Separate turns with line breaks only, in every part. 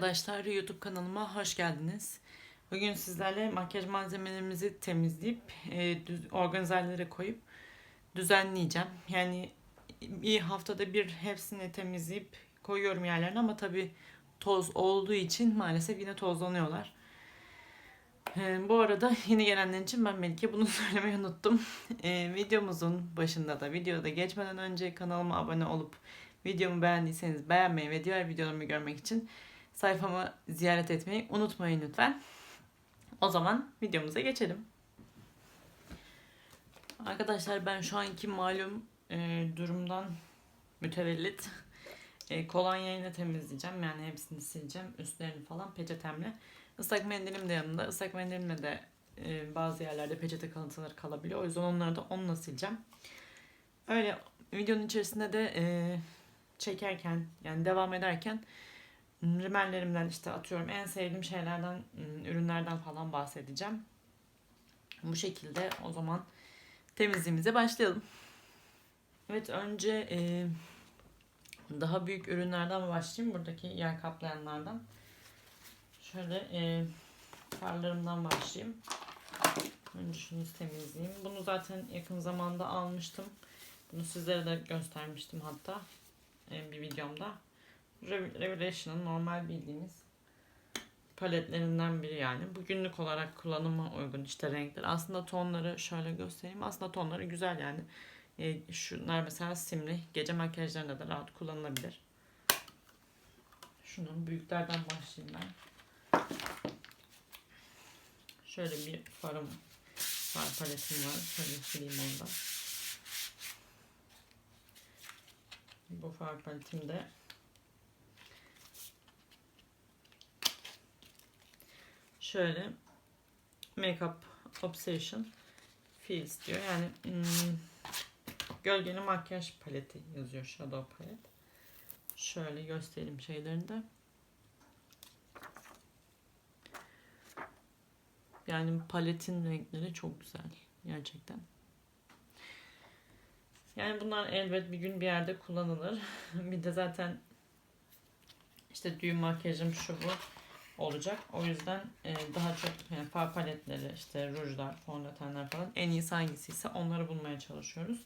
Arkadaşlar YouTube kanalıma hoş geldiniz. Bugün sizlerle makyaj malzemelerimizi temizleyip e, düz, organizerlere koyup düzenleyeceğim. Yani bir haftada bir hepsini temizleyip koyuyorum yerlerine ama tabi toz olduğu için maalesef yine tozlanıyorlar. E, bu arada yeni gelenler için ben Melike bunu söylemeyi unuttum. E, videomuzun başında da videoda geçmeden önce kanalıma abone olup videomu beğendiyseniz beğenmeyi ve diğer videolarımı görmek için sayfamı ziyaret etmeyi unutmayın lütfen. O zaman videomuza geçelim. Arkadaşlar ben şu anki malum e, durumdan mütevellit e, kolonya ile temizleyeceğim. Yani hepsini sileceğim. Üstlerini falan peçetemle. Islak mendilim de yanında. Islak mendilimle de e, bazı yerlerde peçete kalıntıları kalabiliyor. O yüzden onları da onunla sileceğim. Öyle videonun içerisinde de e, çekerken yani devam ederken rimellerimden işte atıyorum en sevdiğim şeylerden ürünlerden falan bahsedeceğim. Bu şekilde o zaman temizliğimize başlayalım. Evet önce e, daha büyük ürünlerden başlayayım. Buradaki yer kaplayanlardan. Şöyle e, farlarımdan başlayayım. Önce şunu temizleyeyim. Bunu zaten yakın zamanda almıştım. Bunu sizlere de göstermiştim hatta e, bir videomda. Revelation'ın normal bildiğimiz paletlerinden biri yani. Bu günlük olarak kullanıma uygun işte renkler. Aslında tonları şöyle göstereyim. Aslında tonları güzel yani. E, şunlar mesela simli. Gece makyajlarında da rahat kullanılabilir. Şunun büyüklerden başlayayım ben. Şöyle bir farım far paletim var. Şöyle sileyim onu da. Bu far paletimde şöyle Makeup Obsession Feels diyor. Yani hmm, gölgeli makyaj paleti yazıyor. Shadow palet. Şöyle göstereyim şeylerini de. Yani paletin renkleri çok güzel. Gerçekten. Yani bunlar elbet bir gün bir yerde kullanılır. bir de zaten işte düğün makyajım şu bu olacak. O yüzden e, daha çok yani far paletleri, işte rujlar, fondötenler falan en iyisi hangisiyse onları bulmaya çalışıyoruz.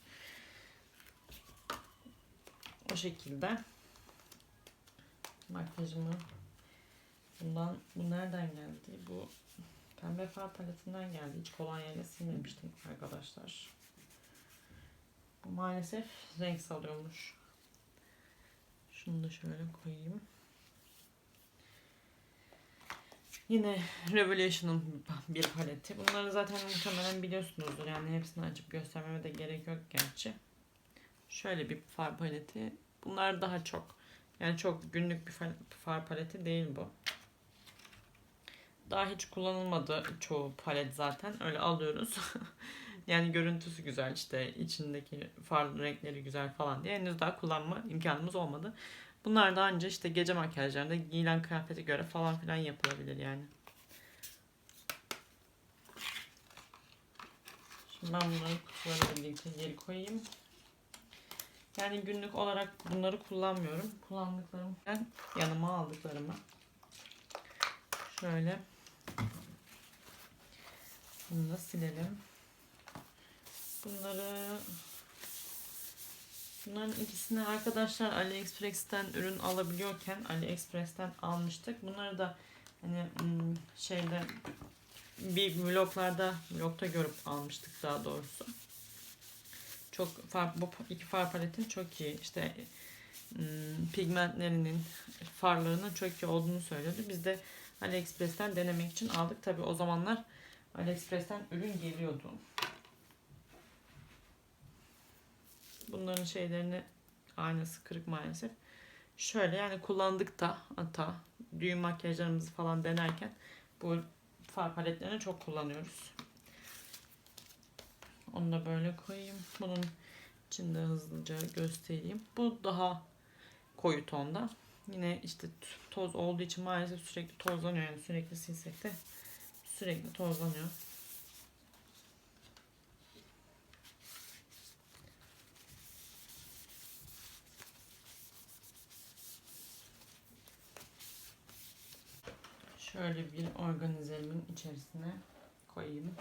O şekilde makyajımı bundan bu nereden geldi? Bu pembe far paletinden geldi. Hiç kolonyayla silmemiştim arkadaşlar. Maalesef renk salıyormuş. Şunu da şöyle koyayım. Yine Revelation'ın bir paleti. Bunları zaten muhtemelen biliyorsunuzdur. Yani hepsini açıp göstermeme de gerek yok gerçi. Şöyle bir far paleti. Bunlar daha çok. Yani çok günlük bir far paleti değil bu. Daha hiç kullanılmadı çoğu palet zaten. Öyle alıyoruz. yani görüntüsü güzel işte içindeki far renkleri güzel falan diye henüz daha kullanma imkanımız olmadı. Bunlar da önce işte gece makyajlarında giyilen kıyafete göre falan filan yapılabilir yani. Şimdi ben bunları kutularıyla birlikte geri koyayım. Yani günlük olarak bunları kullanmıyorum. Kullandıklarım ben yanıma aldıklarımı. Şöyle bunu da silelim. Bunları Bunların ikisini arkadaşlar AliExpress'ten ürün alabiliyorken AliExpress'ten almıştık. Bunları da hani hmm, şeyde bir vloglarda vlogda görüp almıştık daha doğrusu. Çok far, bu iki far paletin çok iyi. İşte hmm, pigmentlerinin farlarının çok iyi olduğunu söylüyordu. Biz de AliExpress'ten denemek için aldık. Tabi o zamanlar AliExpress'ten ürün geliyordu. Bunların şeylerini aynası kırık maalesef. Şöyle yani kullandık da hatta düğün makyajlarımızı falan denerken bu far paletlerini çok kullanıyoruz. Onu da böyle koyayım. Bunun içinde hızlıca göstereyim. Bu daha koyu tonda. Yine işte toz olduğu için maalesef sürekli tozlanıyor. Yani sürekli silsek de sürekli tozlanıyor. Şöyle bir organizemin içerisine koyayım.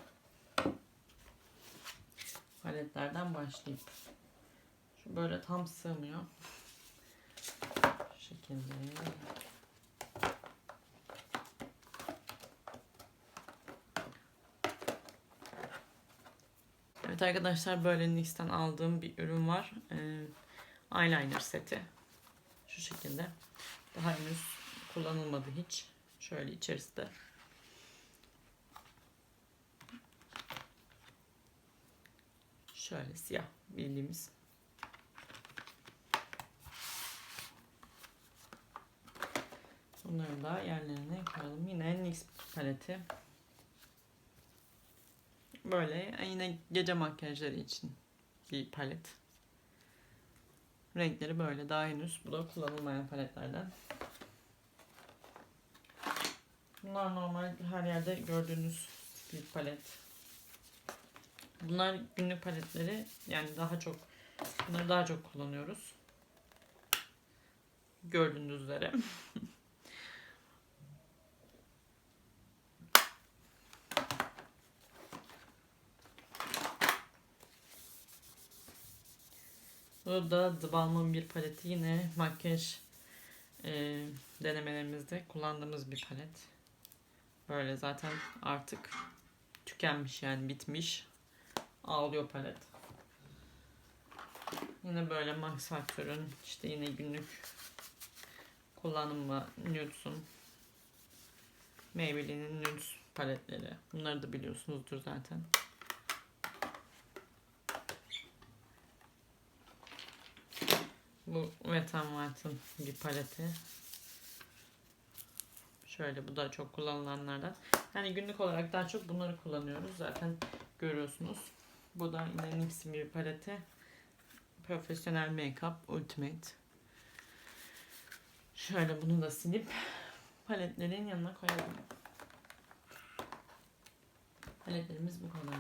Paletlerden başlayıp. Şu böyle tam sığmıyor. Şu şekilde. Evet arkadaşlar böyle NYX'ten aldığım bir ürün var. Ee, eyeliner seti. Şu şekilde. Daha henüz kullanılmadı hiç. Şöyle içerisi de. Şöyle siyah bildiğimiz. Bunları da yerlerine koyalım. Yine NYX paleti. Böyle yine gece makyajları için bir palet. Renkleri böyle daha henüz. Bu da kullanılmayan paletlerden. Bunlar normal her yerde gördüğünüz bir palet. Bunlar günlük paletleri yani daha çok bunları daha çok kullanıyoruz. Gördüğünüz üzere. Bu da The Balmain bir paleti. Yine makyaj e, denemelerimizde kullandığımız bir palet. Böyle zaten artık tükenmiş yani bitmiş. Ağlıyor palet. Yine böyle Max Factor'ın işte yine günlük kullanımı Nudes'un Maybelline'in Nudes paletleri. Bunları da biliyorsunuzdur zaten. Bu Wet n Wild'ın bir paleti. Şöyle bu da çok kullanılanlardan. Yani günlük olarak daha çok bunları kullanıyoruz. Zaten görüyorsunuz. Bu da yine NYX'in bir paleti. Profesyonel Makeup Ultimate. Şöyle bunu da silip paletlerin yanına koyalım. Paletlerimiz bu kadar.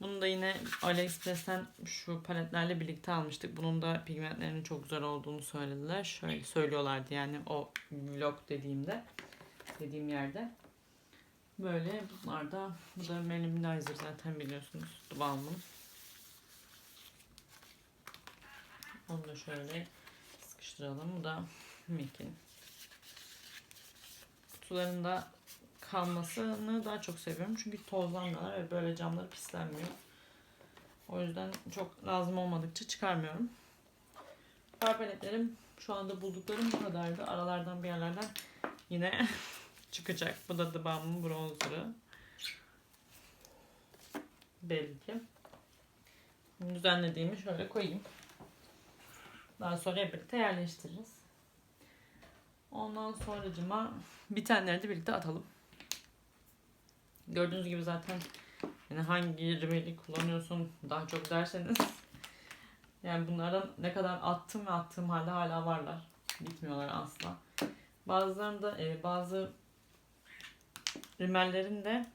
Bunu da yine AliExpress'ten şu paletlerle birlikte almıştık. Bunun da pigmentlerinin çok güzel olduğunu söylediler. Şöyle söylüyorlardı yani o vlog dediğimde dediğim yerde. Böyle bunlar da bu da Minimizer zaten biliyorsunuz. Balm'ın. Onu da şöyle sıkıştıralım. Bu da Mic'in. Kutularında kalmasını daha çok seviyorum. Çünkü tozlanmıyorlar ve böyle camları pislenmiyor. O yüzden çok lazım olmadıkça çıkarmıyorum. Far şu anda bulduklarım bu kadardı. Aralardan bir yerlerden yine çıkacak. Bu da The Balm'ın bronzer'ı. Belli ki. Düzenlediğimi şöyle koyayım. Daha sonra hep birlikte yerleştiririz. Ondan sonracıma bitenleri de birlikte atalım. Gördüğünüz gibi zaten yani hangi rimeli kullanıyorsun daha çok derseniz yani bunlardan ne kadar attım ve attığım halde hala varlar. Bitmiyorlar asla. Bazılarında e, bazı rimellerin de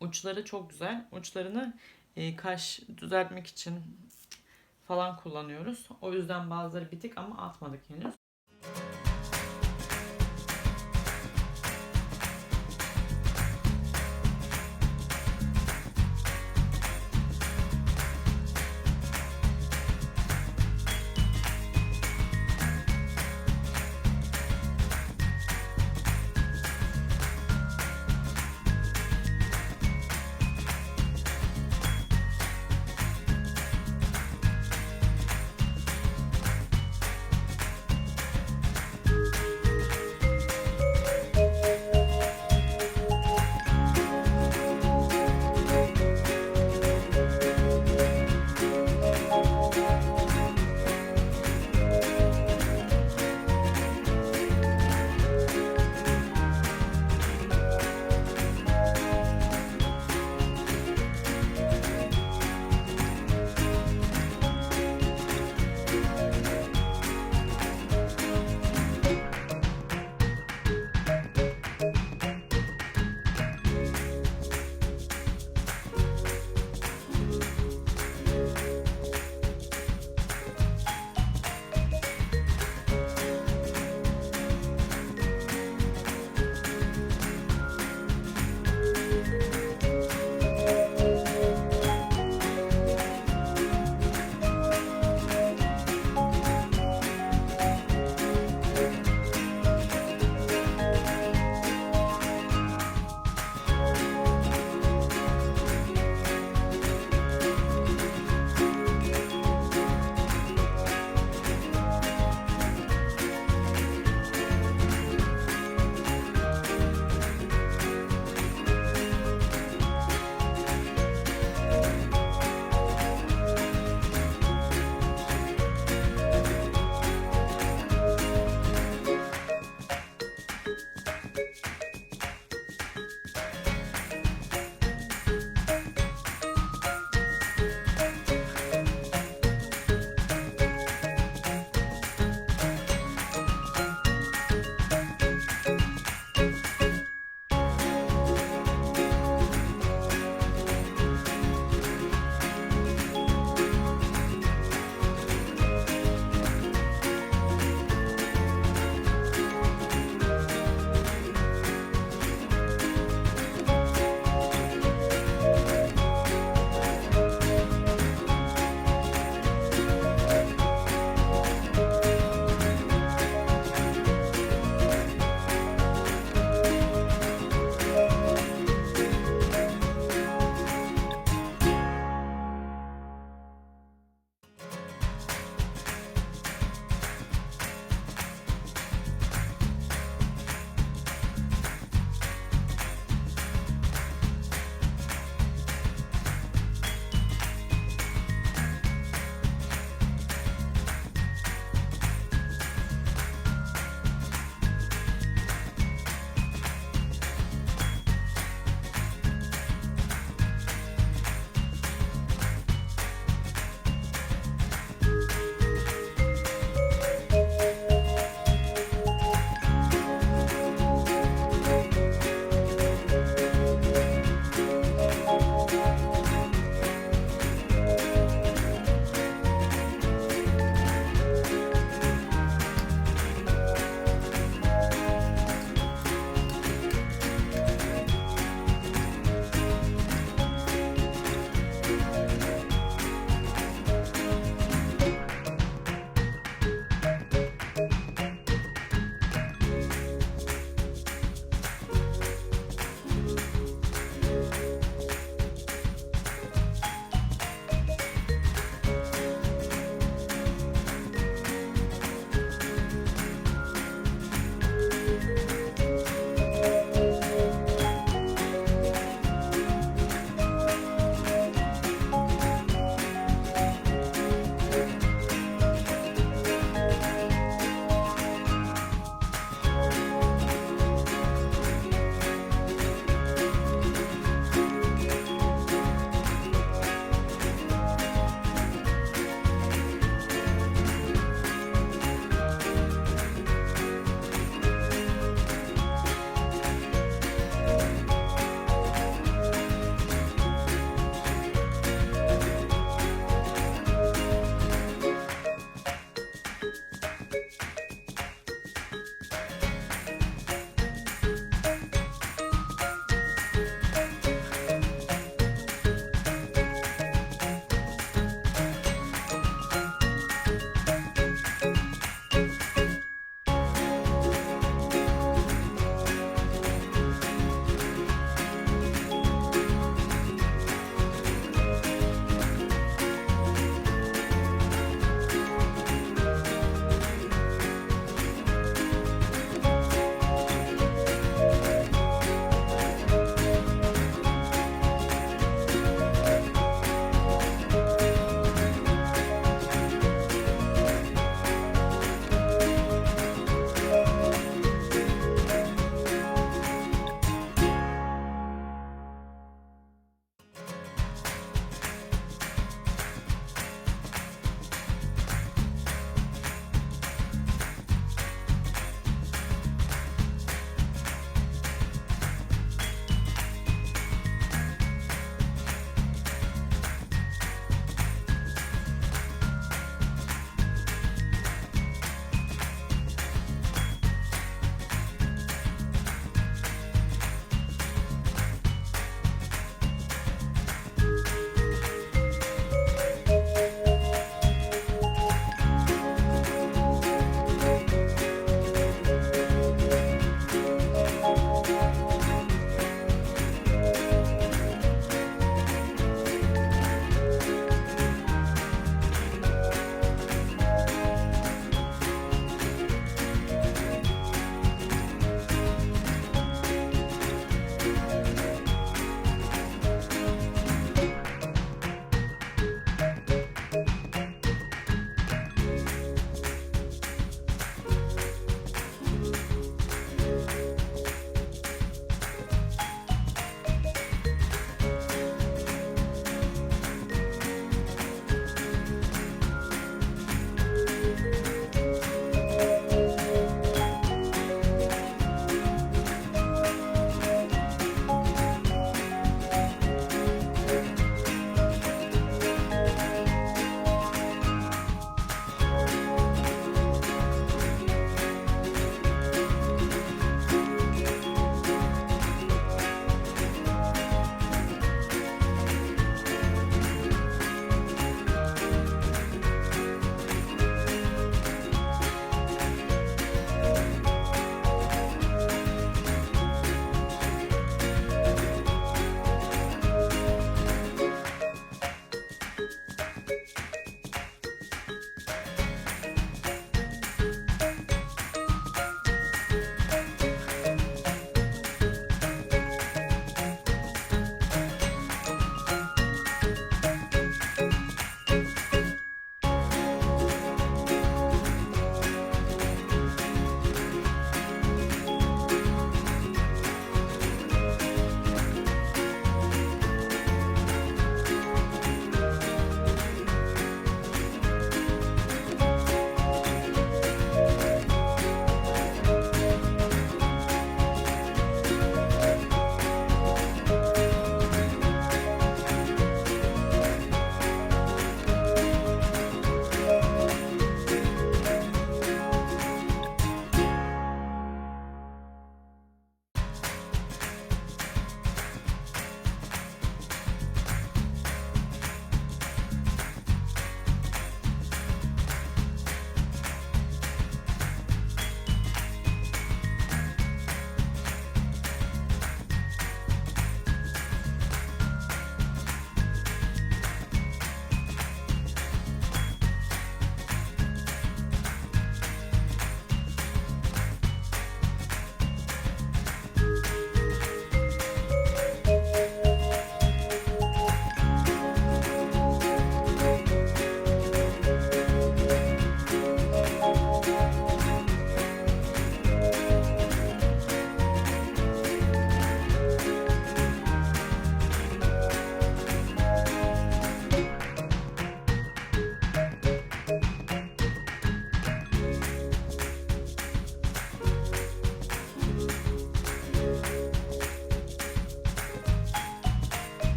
uçları çok güzel. Uçlarını e, kaş düzeltmek için falan kullanıyoruz. O yüzden bazıları bitik ama atmadık henüz.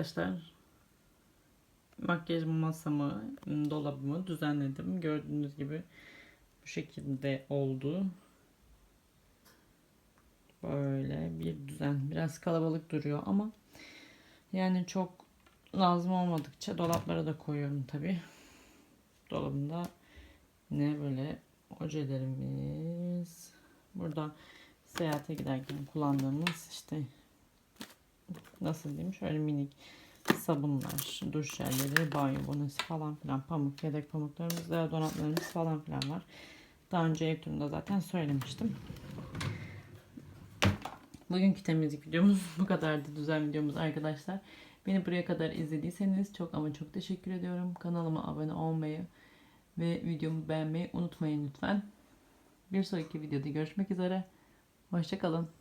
Arkadaşlar. Makyaj masamı, dolabımı düzenledim. Gördüğünüz gibi bu şekilde oldu. Böyle bir düzen. Biraz kalabalık duruyor ama yani çok lazım olmadıkça dolaplara da koyuyorum tabi. Dolabımda ne böyle ojelerimiz. Burada seyahate giderken kullandığımız işte nasıl diyeyim şöyle minik sabunlar, duş jelleri, banyo bonesi falan filan pamuk, yedek pamuklarımız, deodorantlarımız falan filan var. Daha önce ev turunda zaten söylemiştim. Bugünkü temizlik videomuz bu kadardı. Düzen videomuz arkadaşlar. Beni buraya kadar izlediyseniz çok ama çok teşekkür ediyorum. Kanalıma abone olmayı ve videomu beğenmeyi unutmayın lütfen. Bir sonraki videoda görüşmek üzere. Hoşçakalın.